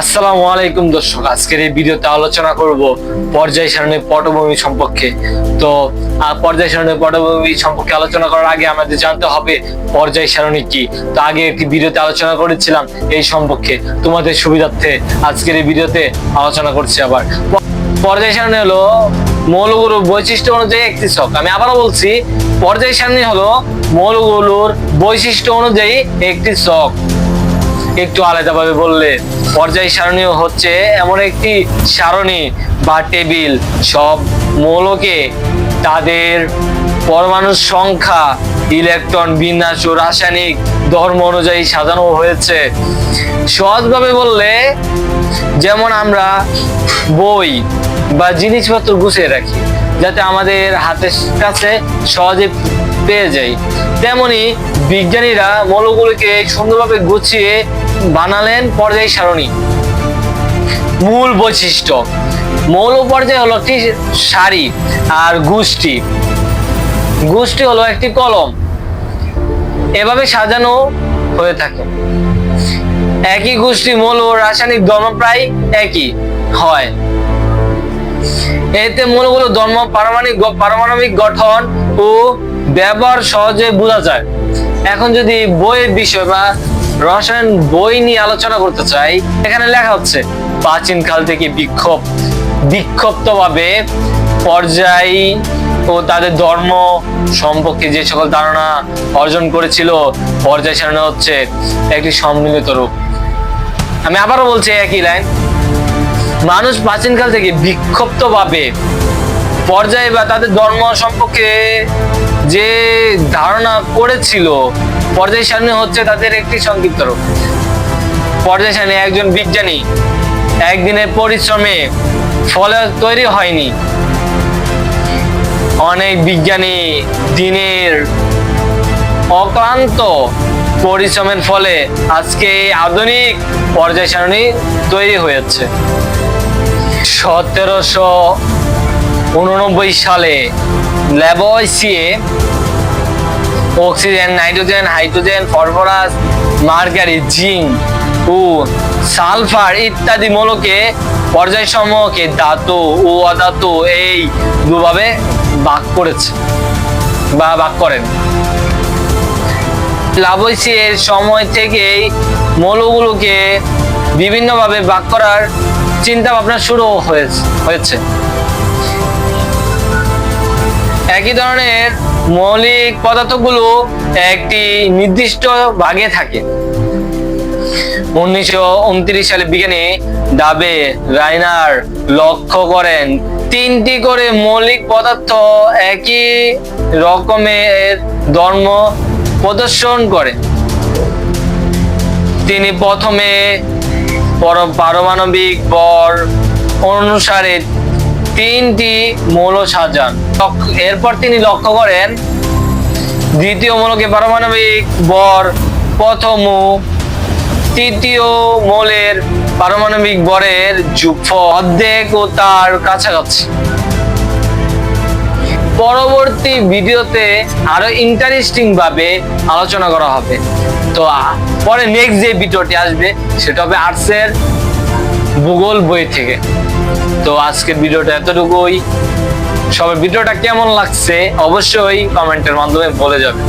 আসসালামু আলাইকুম দর্শক, আজকের এই ভিডিওতে আলোচনা করব পর্যায় পটভূমি সম্পর্কে। তো পর্যায় পটভূমি সম্পর্কে আলোচনা করার আগে আমাদের জানতে হবে পর্যায় সারণী কি। তো, আগে একটি ভিডিওতে আলোচনা করেছিলাম এই সম্পর্কে। তোমাদের সুবিধার্থে আজকের এই ভিডিওতে আলোচনা করছি আবার। পর্যায় সারণী হলো মৌলগুলোর বৈশিষ্ট্য অনুযায়ী একটি ছক। আমি আবারও বলছি, পর্যায় সারণী হলো মৌলগুলোর বৈশিষ্ট্য অনুযায়ী একটি ছক। একটু আলাদাভাবে বললে। পর্যায় সারণীয় হচ্ছে এমন একটি সারণী বা টেবিল। সব মৌলকে তাদের পরমাণুর সংখ্যা, ইলেকট্রন, বিন্যাস ও রাসায়নিক ধর্ম অনুযায়ী সাজানো হয়েছে। সহজভাবে বললে, যেমন আমরা বই বা জিনিসপত্র গুছিয়ে রাখি, যাতে আমাদের হাতের কাছে সহজে পেয়ে যাই। তেমনি বিজ্ঞানীরা মৌলগুলোকে সুন্দরভাবে গুছিয়ে বানালেন পর্যায় সারণী। মূল বৈশিষ্ট্য। মৌল পর্যায় হলো একটি সারি আর গোষ্ঠী। গোষ্ঠী হলো একটি কলম। এভাবে সাজানো হয়ে থাকে। একই গোষ্ঠী মৌল ও রাসায়নিক ধর্ম প্রায় একই হয়। এতে মৌলগুলো ধর্ম পারমাণবিক পারমাণবিক গঠন ও ব্যবহার সহজে বোঝা যায়। এখন যদি বইয়ের বিষয় বা রসায়ন বই নিয়ে আলোচনা করতে চাই। এখানে লেখা হচ্ছে, প্রাচীন কাল থেকে বিক্ষোভ, বিক্ষিপ্তভাবে পর্যায় ও তাদের ধর্ম সম্পর্কে যে সকল ধারণা অর্জন করেছিল, পর্যায় সারণী হচ্ছে একটি সম্মিলিত রূপ। আমি আবারও বলছি একই লাইন, মানুষ প্রাচীনকাল থেকে বিক্ষিপ্তভাবে পর্যায়ে বা তাদের ধর্ম সম্পর্কে যে ধারণা করেছিল, পর্যায় সারণী হচ্ছে তাদের একটি সংক্ষিপ্ত রূপ। পর্যায় সারণী একজন বিজ্ঞানী, একদিনের পরিশ্রমে ফলে তৈরি হয়নি। অনেক বিজ্ঞানী দিনের অক্লান্ত পরিশ্রমের ফলে আজকে আধুনিক পর্যায় সারণী তৈরি হয়েছে। সতেরোশো উননব্বই সালে ল্যাবয়সিয়ে oxygen, nitrogen, hydrogen, phosphorus mercury zinc, ও সালফার ইত্যাদি মূলকে পর্যায় সমূহকে ধাতু ও অধাতু এই দুভাবে ভাগ করেছে বা ভাগ করেন। লাভৈসিয়ের সময় থেকেই মৌলগুলোকে বিভিন্নভাবে ভাগ করার চিন্তা ভাবনা শুরু হয়েছে হয়েছে। একই ধরনের মৌলিক পদার্থগুলো একটি নির্দিষ্ট ভাগে থাকে। উনিশশো উনত্রিশ সালে বিজ্ঞানী ডাবে রাইনার লক্ষ্য করেন, তিনটি করে মৌলিক পদার্থ একই রকমের ধর্ম প্রদর্শন করে। তিনি প্রথমে পারমাণবিক বর অনুসারে তিনটি মৌল সাজান এরপর তিনি লক্ষ্য করেন, দ্বিতীয় মৌলকে পারমাণবিক বর, প্রথম তৃতীয় মৌলের পারমাণবিক বরের যুগফল অর্ধেক ও তার কাছাকাছি। পরবর্তী ভিডিওতে আরও ইন্টারেস্টিং ভাবে আলোচনা করা হবে। তো পরে নেক্সট যে ভিডিওটি আসবে, সেটা হবে আর্টসের ভূগোল বই থেকে। তো আজকের ভিডিওটা এতটুকুই। সবাই, ভিডিওটা কেমন লাগছে অবশ্যই কমেন্টের মাধ্যমে বলে যাবে।